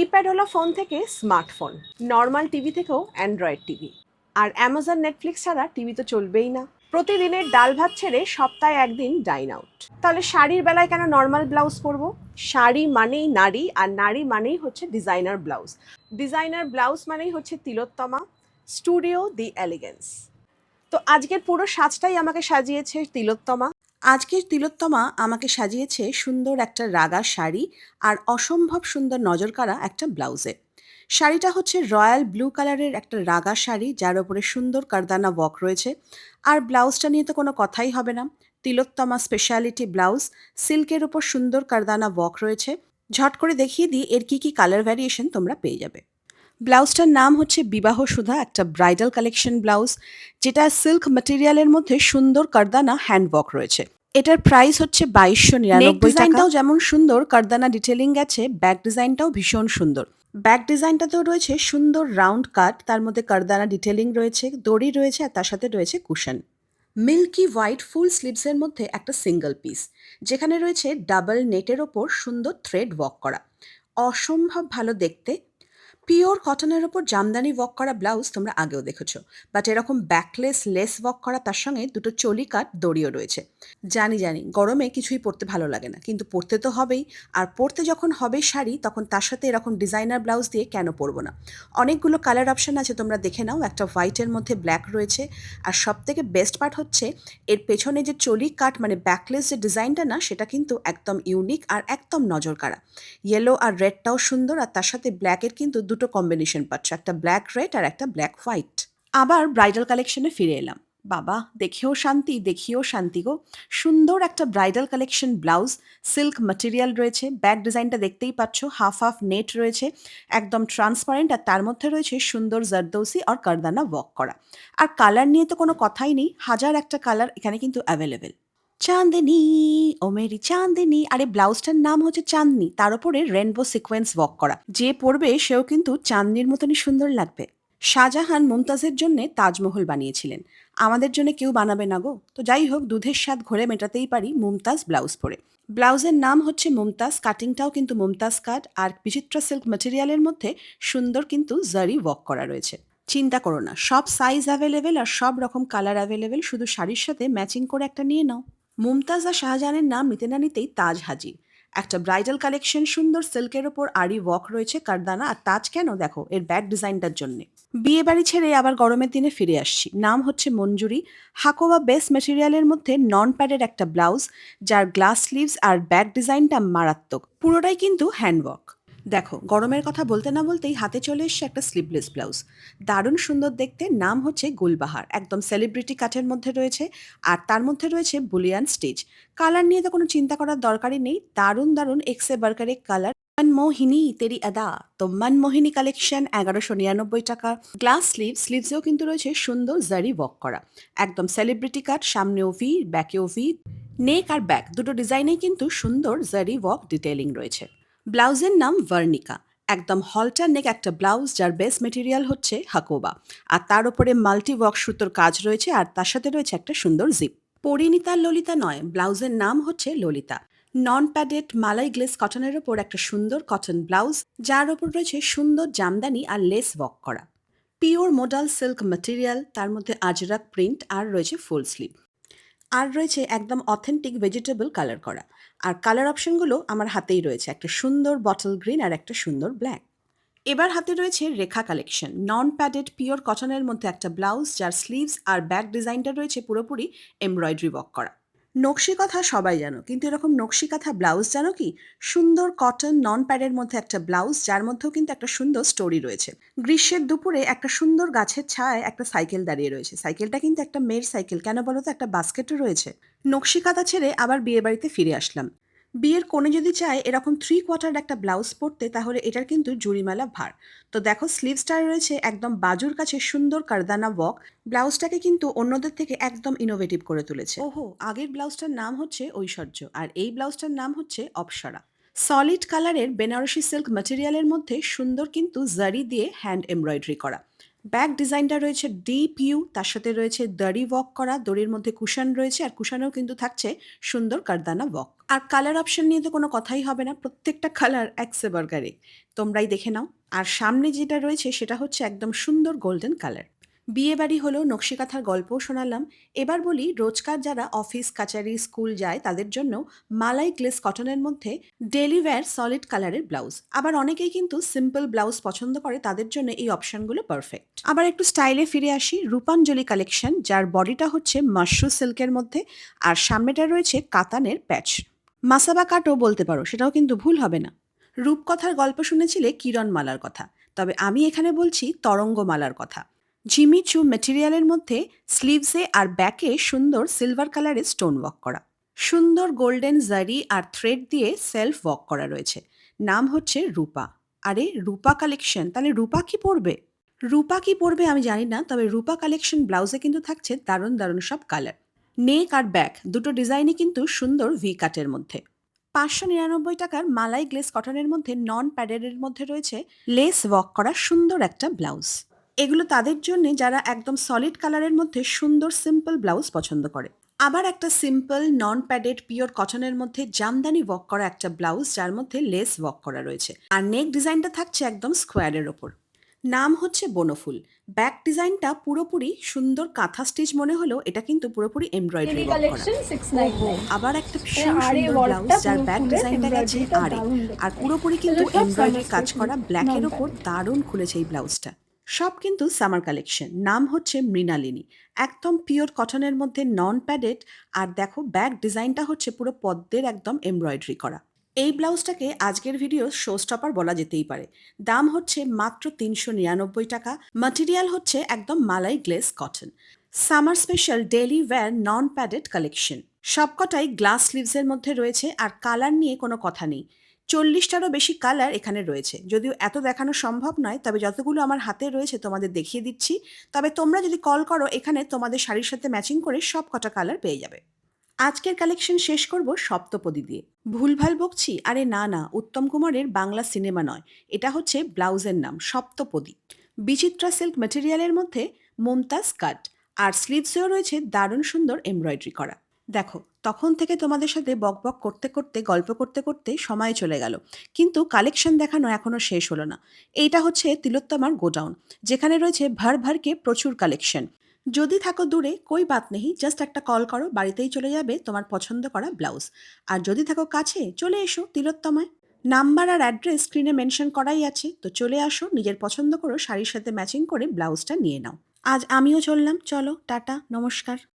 কিপ্যাডওয়ালা phone থেকে smartphone normal TV থেকেও Android TV আর অ্যামাজন নেটফ্লিক্স ছাড়া টিভি তো চলবেই না। প্রতিদিনের ডাল ভাত ছেড়ে সপ্তাহে একদিন ডাইন আউট তাহলে শাড়ির বেলায় কেন নর্মাল ব্লাউজ পরবো? শাড়ি মানেই নারী, আর নারী মানেই হচ্ছে ডিজাইনার ব্লাউজ ডিজাইনার ব্লাউজ মানেই হচ্ছে তিলোত্তমা স্টুডিও দি এলিগেন্স তো আজকের পুরো সাজটাই আমাকে সাজিয়েছে তিলোত্তমা। আজকের তিলোত্তমা আমাকে সাজিয়েছে সুন্দর একটা রাগা শাড়ি আর অসম্ভব সুন্দর নজর কাড়া একটা ব্লাউজে। শাড়িটা হচ্ছে রয়্যাল ব্লু কালারের একটা রাগা শাড়ি, যার ওপরে সুন্দর কারদানা ওয়ার্ক রয়েছে। আর ব্লাউজটা নিয়ে তো কোনো কথাই হবে না। তিলোত্তমা স্পেশালিটি ব্লাউজ, সিল্কের ওপর সুন্দর কারদানা ওয়ার্ক রয়েছে। ঝট করে দেখিয়ে দিই এর কী কী কালার ভ্যারিয়েশন তোমরা পেয়ে যাবে। ব্লাউজটার নাম হচ্ছে বিবাহ সুধা একটা ব্রাইডাল কালেকশন ব্লাউজ যেটা সিল্ক ম্যাটেরিয়ালের মধ্যে সুন্দর কারদানা হ্যান্ড ওয়ার্ক রয়েছে। এটার প্রাইস হচ্ছে বাইশশো নিরানব্বই টাকাও যেমন সুন্দর কারদানা ডিটেলিং গেছে ব্যাক ডিজাইনটাও ভীষণ সুন্দর। ব্যাক ডিজাইনটাতেও রয়েছে সুন্দর রাউন্ড কাট তার মধ্যে কারদানা ডিটেলিং রয়েছে দড়ি রয়েছে আর তার সাথে রয়েছে কুশন মিল্কি হোয়াইট ফুল স্লিভসের মধ্যে একটা সিঙ্গেল পিস যেখানে রয়েছে ডাবল নেটের ওপর সুন্দর থ্রেড ওয়ার্ক করা। অসম্ভব ভালো দেখতে পিওর কটনের ওপর জামদানি ওয়ার্ক করা ব্লাউজ তোমরা আগেও দেখেছ। বাট এরকম ব্যাকলেস লেস ওয়ার্ক করা তার সঙ্গে দুটো চলি কাট দড়িও রয়েছে। জানি জানি, গরমে কিছুই পরতে ভালো লাগে না, কিন্তু পরতে তো হবেই। আর পরতে যখন হবে শাড়ি, তখন তার সাথে এরকম ডিজাইনার ব্লাউজ দিয়ে কেন পরবো না? অনেকগুলো কালার অপশান আছে, তোমরা দেখে নাও। একটা হোয়াইটের মধ্যে ব্ল্যাক রয়েছে। আর সব থেকে বেস্ট পার্ট হচ্ছে, এর পেছনে যে চলি কাট মানে ব্যাকলেস যে ডিজাইনটা না, সেটা কিন্তু একদম ইউনিক আর একদম নজর কাড়া ইয়েলো আর রেডটাও সুন্দর, আর তার সাথে ব্ল্যাকের কিন্তু দুটো কম্বিনেশন পাচ্ছ, একটা ব্ল্যাক রেড আর একটা ব্ল্যাক হোয়াইট আবার ব্রাইডাল কালেকশনে ফিরে এলাম। বাবা, দেখেও শান্তি, দেখিও শান্তি গো। সুন্দর একটা bridal collection blouse silk material রয়েছে ব্যাক ডিজাইনটা দেখতেই পাচ্ছ হাফ হাফ নেট রয়েছে, একদম ট্রান্সপারেন্ট আর তার মধ্যে রয়েছে সুন্দর জারদৌসি আর কারদানা ওয়াক করা। আর কালার নিয়ে তো কোনো কথাই নেই, হাজার একটা কালার এখানে কিন্তু অ্যাভেলেবেল চাঁদনি, ও মেরি চাঁদনি। আরে, ব্লাউজটার নাম হচ্ছে চাঁদনি। তার উপরে রেনবো সিকোয়েন্স ওয়াক করা। যে পরবে, সেও কিন্তু চাঁদনির মতনই সুন্দর লাগবে। শাহজাহান মুমতাজের জন্য তাজমহল বানিয়েছিলেন। আমাদের জন্য কেউ বানাবে না গো। তো যাই হোক, দুধের স্বাদ ঘরে মেটাতেই পারি মুমতাজ ব্লাউজ পরে। ব্লাউজের নাম হচ্ছে মুমতাজ কাটিংটাও কিন্তু মুমতাজ কাট আর বিচিত্রা সিল্ক ম্যাটেরিয়ালের মধ্যে সুন্দর কিন্তু জারি ওয়াক করা রয়েছে। চিন্তা করো না, সব সাইজ অ্যাভেলেবেল আর সব রকম কালার অ্যাভেলেবেল শুধু শাড়ির সাথে ম্যাচিং করে একটা নিয়ে নাও। মুমতাজ আর শাহজাহানের নাম নিতে না নিতেই তাজ হাজির একটা ব্রাইডাল কালেকশন সুন্দর সিল্কের ওপর আড়ি ওয়ার্ক রয়েছে কারদানা, আর তাজ কেন? দেখো, এর ব্যাক ডিজাইনটার জন্যে। বিয়ে বাড়ি ছেড়ে আবার গরমের দিনে ফিরে আসছি। নাম হচ্ছে মঞ্জুরি। হাকোবা বেস ম্যাটেরিয়ালের মধ্যে নন প্যাডের একটা ব্লাউজ যার গ্লাস স্লিভস আর ব্যাক ডিজাইনটা মারাত্মক। পুরোটাই কিন্তু হ্যান্ড হ্যান্ডওয়ার্ক দেখো, গরমের কথা বলতে না বলতেই হাতে চলে এসছে একটা স্লিভলেস ব্লাউজ দারুণ সুন্দর দেখতে, নাম হচ্ছে গুলবাহার। একদম সেলিব্রিটি কাঠের মধ্যে রয়েছে আর তার মধ্যে রয়েছে বুলিয়ান স্টেজ কালার নিয়ে তো কোনো চিন্তা করার দরকারই নেই। দারুণ দারুণ এক্সে বার্কারে কালার মনমোহিনী তেরি আদা। তো মনমোহিনী কালেকশন এগারোশো নিরানব্বই টাকা। গ্লাস স্লিভ স্লিভসেও কিন্তু রয়েছে সুন্দর জারি ওয়ার্ক করা। একদম সেলিব্রিটি কাট সামনেও ভি ব্যাকেও ভি নেক আর ব্যাক দুটো ডিজাইনেই কিন্তু সুন্দর জারি ওয়ার্ক ডিটেলিং রয়েছে। ব্লাউজের নাম ভার্নিকা। একদম হলটার নেক একটা ব্লাউজ যার বেস মেটেরিয়াল হচ্ছে হাকোবা। আর তার উপরে মাল্টি ওয়ার্ক সুতোর কাজ রয়েছে আর তার সাথে রয়েছে একটা সুন্দর জিপ পরিণীতা ললিতা নয়, ব্লাউজের নাম হচ্ছে ললিতা। নন প্যাডেড মালাই গ্লেস কটনের ওপর একটা সুন্দর কটন ব্লাউজ, যার ওপর রয়েছে সুন্দর জামদানি আর লেস ওয়ার্ক করা। পিওর মোডাল সিল্ক ম্যাটেরিয়াল তার মধ্যে আজরাক প্রিন্ট আর রয়েছে ফুল স্লিভ আর রয়েছে একদম অথেন্টিক ভেজিটেবল কালার করা। আর কালার অপশনগুলো আমার হাতেই রয়েছে, একটা সুন্দর বটল গ্রিন আর একটা সুন্দর ব্ল্যাক এবার হাতে রয়েছে Rekha collection non padded pure কটনের মধ্যে একটা ব্লাউজ যার স্লিভস আর ব্যাক ডিজাইনটা রয়েছে পুরোপুরি এমব্রয়ডারি ওয়ার্ক করা। নকশি কথা সবাই জানো, কিন্তু এরকম নকশি কাঁথা ব্লাউজ জানো কি? সুন্দর কটন নন প্যাডের মধ্যে একটা ব্লাউজ, যার মধ্যেও কিন্তু একটা সুন্দর স্টোরি রয়েছে। গ্রীষ্মের দুপুরে একটা সুন্দর গাছের ছায় একটা সাইকেল দাঁড়িয়ে রয়েছে। সাইকেলটা কিন্তু একটা মেয়ের সাইকেল কেন বলো তো? একটা বাস্কেটও রয়েছে। নকশি কাঁথা ছেড়ে আবার বিয়ে বাড়িতে ফিরে আসলাম। বিয়ের কোণে যদি চায় এরকম থ্রি কোয়ার্টার একটা ব্লাউজ পরতে, তাহলে এটার কিন্তু জুড়িমালা ভার। তো দেখো স্লিভসটা রয়েছে একদম বাজুর কাছে সুন্দর কারদানা ওয়াক ব্লাউজটাকে কিন্তু অন্যদের থেকে একদম ইনোভেটিভ করে তুলেছে। ওহো, আগের ব্লাউজটার নাম হচ্ছে ঐশ্বর্য, আর এই ব্লাউজটার নাম হচ্ছে অপসরা। সলিড কালারের বেনারসি সিল্ক ম্যাটেরিয়ালের মধ্যে সুন্দর কিন্তু জারি দিয়ে হ্যান্ড এমব্রয়ডারি করা। ব্যাক ডিজাইনটা রয়েছে ডিপ ইউ তার সাথে রয়েছে দড়ি ওয়াক করা, দড়ির মধ্যে কুশন রয়েছে, আর কুশনেও কিন্তু থাকছে সুন্দর কারদানা ওয়াক আর কালার অপশন নিয়ে তো কোনো কথাই হবে না, প্রত্যেকটা কালার একসে বার্গারে তোমরাই দেখে নাও। আর সামনে যেটা রয়েছে, সেটা হচ্ছে একদম সুন্দর গোল্ডেন কালার বিয়ে বাড়ি হলো নকশিকাথার গল্পও শোনালাম। এবার বলি রোজকার যারা অফিস, কাচারি, স্কুল যায় তাদের জন্য মালাই গ্লেস কটনের মধ্যে ডেলি ওয়্যার সলিড কালারের ব্লাউজ। আবার অনেকেই কিন্তু সিম্পল ব্লাউজ পছন্দ করে, তাদের জন্য এই অপশনগুলো পারফেক্ট। আবার একটু স্টাইলে ফিরে আসি, রূপাঞ্জলি কালেকশন, যার বডিটা হচ্ছে মাশরু সিল্কের মধ্যে আর সামনেটা রয়েছে কাতানের প্যাচ। মাসাবা কাটও বলতে পারো, সেটাও কিন্তু ভুল হবে না। রূপকথার গল্প শুনেছিলে কিরণমালার কথা। তবে আমি এখানে বলছি তরঙ্গমালার কথা। ঝিমিচু মেটেরিয়ালের মধ্যে স্লিভসে আর ব্যাকে সুন্দর সিলভার কালারের স্টোন ওয়াক করা। সুন্দর গোল্ডেন জারি আর থ্রেড দিয়ে সেলফ ওয়াক করা রয়েছে। নাম হচ্ছে রূপা। আরে, রূপা কালেকশন তাহলে রূপা কি পরবে? রূপা কি পরবে আমি জানি না, তবে রূপা কালেকশন ব্লাউজে কিন্তু থাকছে দারুণ দারুণ সব কালার নেক আর ব্যাক দুটো ডিজাইনই কিন্তু সুন্দর ভি কাটের মধ্যে। পাঁচশো নিরানব্বই টাকার মালাই গ্লেস কটনের মধ্যে নন প্যাডেডের মধ্যে রয়েছে লেস ওয়াক করা সুন্দর একটা ব্লাউজ এগুলো তাদের জন্য যারা একদম সলিড কালারের মধ্যে সুন্দর সিম্পল ব্লাউজ পছন্দ করে। আবার একটা সিম্পল নন প্যাডেড পিওর কটনের মধ্যে জামদানি ওয়ার্ক করা একটা ব্লাউজ যার মধ্যে লেস ওয়ার্ক করা রয়েছে। আর নেক ডিজাইনটা থাকছে একদম স্কোয়ারের ওপর। নাম হচ্ছে বনফুল। ব্যাক ডিজাইনটা পুরোপুরি সুন্দর কাঁথা স্টিচ মনে হলো এটা কিন্তু পুরোপুরি এমব্রয়ডারি আবার একটা ভীষণ সুন্দর ব্লাউজ যার ব্যাক ডিজাইনটা গেছে আরে। আর পুরোপুরি কিন্তু এমব্রয়ডারি কাজ করা ব্ল্যাকের ওপর দারুণ খুলেছে এই ব্লাউজটা সব কিন্তু সামার কালেকশন। নাম হচ্ছে মৃণালিনী। একদম পিওর কটনের মধ্যে নন প্যাডেড আর দেখো ব্যাক ডিজাইনটা হচ্ছে পুরো পদ্মের একদম এমব্রয়ডারি করা। এই ব্লাউজটাকে আজকের ভিডিও শো স্টপার বলা যেতেই পারে। দাম হচ্ছে মাত্র তিনশো নিরানব্বই টাকা। মাটেরিয়াল হচ্ছে একদম মালাই glace cotton summer special daily wear non padded collection সবকটাই গ্লাস স্লিভসের মধ্যে রয়েছে, আর কালার নিয়ে কোনো কথা নেই। চল্লিশটারও বেশি কালার এখানে রয়েছে। যদিও এত দেখানো সম্ভব নয়, তবে যতগুলো আমার হাতে রয়েছে তোমাদের দেখিয়ে দিচ্ছি। তবে তোমরা যদি কল করো, এখানে তোমাদের শাড়ির সাথে ম্যাচিং করে সব কটা কালার পেয়ে যাবে। আজকের কালেকশন শেষ করব সপ্তপদী দিয়ে। ভুলভাল বকছি? আরে না না, উত্তম কুমারের বাংলা সিনেমা নয়। এটা হচ্ছে ব্লাউজের নাম, সপ্তপদী। বিচিত্রা সিল্ক মেটেরিয়ালের মধ্যে মুমতাজ কাট আর স্লিভসেও রয়েছে দারুণ সুন্দর এমব্রয়ডারি করা। দেখো, তখন থেকে তোমাদের সাথে বকবক করতে করতে, গল্প করতে করতে সময় চলে গেল। কিন্তু কালেকশন দেখানো এখনও শেষ হলো না। এইটা হচ্ছে তিলোত্তমার গোডাউন, যেখানে রয়েছে ভার ভারকে প্রচুর কালেকশন যদি থাকো দূরে, কই বাত নেই জাস্ট একটা কল করো, বাড়িতেই চলে যাবে তোমার পছন্দ করা ব্লাউজ আর যদি থাকো কাছে, চলে এসো তিলোত্তমায়। নাম্বার আর অ্যাড্রেস স্ক্রিনে মেনশন করাই আছে, তো চলে আসো, নিজের পছন্দ করো, শাড়ির সাথে ম্যাচিং করে ব্লাউজটা নিয়ে নাও। আজ আমিও চললাম, চলো, টাটা, নমস্কার।